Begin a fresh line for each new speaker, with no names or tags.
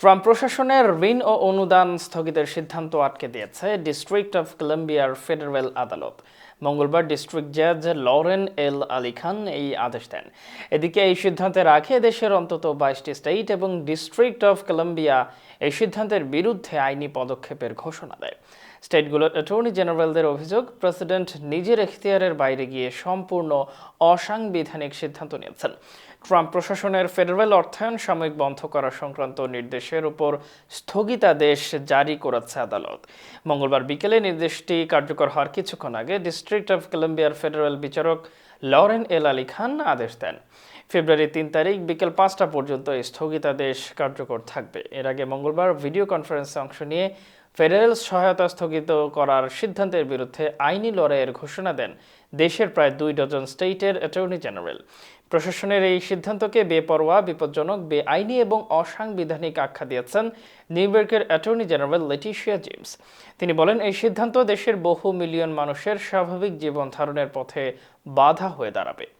Trump প্রশাসনের ঋণ ও অনুদান স্থগিতের সিদ্ধান্ত আটকে দিয়েছে ডিস্ট্রিক্ট অফ কলম্বিয়ার ফেডারেল আদালত। মঙ্গলবার ডিস্ট্রিক্ট জাজ লরেন এল আলী খান এই আদেশ দেন। এদিকে এই সিদ্ধান্তের আগে দেশের অন্তত বাইশটি স্টেট এবং ডিস্ট্রিক্ট অফ কলম্বিয়া এই সিদ্ধান্তের বিরুদ্ধে আইনি পদক্ষেপের ঘোষণা দেয়। স্টেটগুলোর অ্যাটর্নি জেনারেলদের অভিযোগ, প্রেসিডেন্ট নিজের এখতিয়ারের বাইরে গিয়ে সম্পূর্ণ অসাংবিধানিক সিদ্ধান্ত নিয়েছেন। ট্রাম্প প্রশাসনের ফেডারেল অর্থায়ন সাময়িক বন্ধ করা সংক্রান্ত নির্দেশের উপর স্থগিতাদেশ জারি করেছে আদালত। মঙ্গলবার বিকেলে নির্দেশটি কার্যকর হওয়ার কিছুক্ষণ আগে ডিস্ট্রিক্ট অফ কলম্বিয়ার ফেডারেল বিচারক লরেন এল আলী খান আদেশ দেন। ফেব্রুয়ারি তিন তারিখ বিকেল পাঁচটা পর্যন্ত স্থগিতাদেশ কার্যকর থাকবে। এর আগে মঙ্গলবার ভিডিও কনফারেন্সে অংশ নিয়ে ফেডারেল সহায়তা স্থগিত করার সিদ্ধান্তের বিরুদ্ধে আইনি লড়াইয়ের ঘোষণা দেন দেশের প্রায় দুই ডজন স্টেটের অ্যাটর্নি জেনারেল। প্রশাসনের এই সিদ্ধান্তকে বেপরোয়া, বিপজ্জনক, বেআইনি এবং অসাংবিধানিক আখ্যা দিয়েছেন নিউ ইয়র্কের অ্যাটর্নি জেনারেল লেটিশিয়া জেমস। তিনি বলেন, এই সিদ্ধান্ত দেশের বহু মিলিয়ন মানুষের স্বাভাবিক জীবন ধারণের পথে বাধা হয়ে দাঁড়াবে।